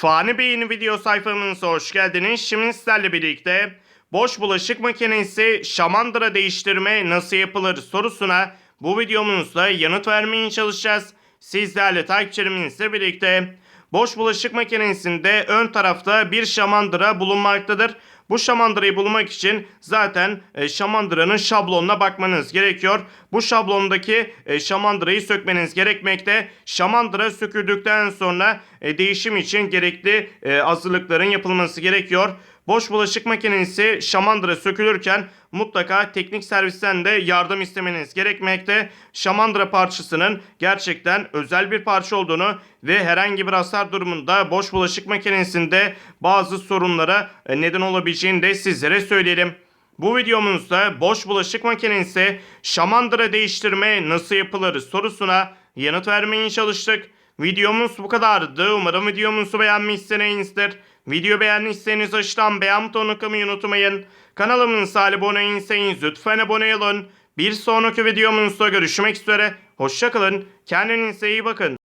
Fani Bey'in video sayfamıza hoş geldiniz. Şimdi sizlerle birlikte boş bulaşık makinesi şamandıra değiştirme nasıl yapılır sorusuna bu videomuzda yanıt vermeye çalışacağız. Sizlerle takipçilerimizle birlikte boş bulaşık makinesinde ön tarafta bir şamandıra bulunmaktadır. Bu şamandırayı bulmak için zaten e, şamandıranın şablonuna bakmanız gerekiyor. Bu şablondaki e, şamandırayı sökmeniz gerekmekte. Şamandıra söküldükten sonra e, değişim için gerekli e, hazırlıkların yapılması gerekiyor. Boş bulaşık makinesi şamandıra sökülürken mutlaka teknik servisten de yardım istemeniz gerekmekte. Şamandıra parçasının gerçekten özel bir parça olduğunu ve herhangi bir hasar durumunda boş bulaşık makinesinde bazı sorunlara e, neden olabileceğini de sizlere söyleyelim. Bu videomuzda boş bulaşık makinesi şamandıra değiştirme nasıl yapılır sorusuna yanıt vermeye çalıştık. Videomuz bu kadardı. Umarım videomuzu beğenmişsinizdir. Video beğendiyseniz aşağıdan beğen butonuna tıklamayı unutmayın. Kanalımıza abone değilseniz lütfen abone olun. Bir sonraki videomuzda görüşmek üzere. Hoşçakalın. Kendinize iyi bakın.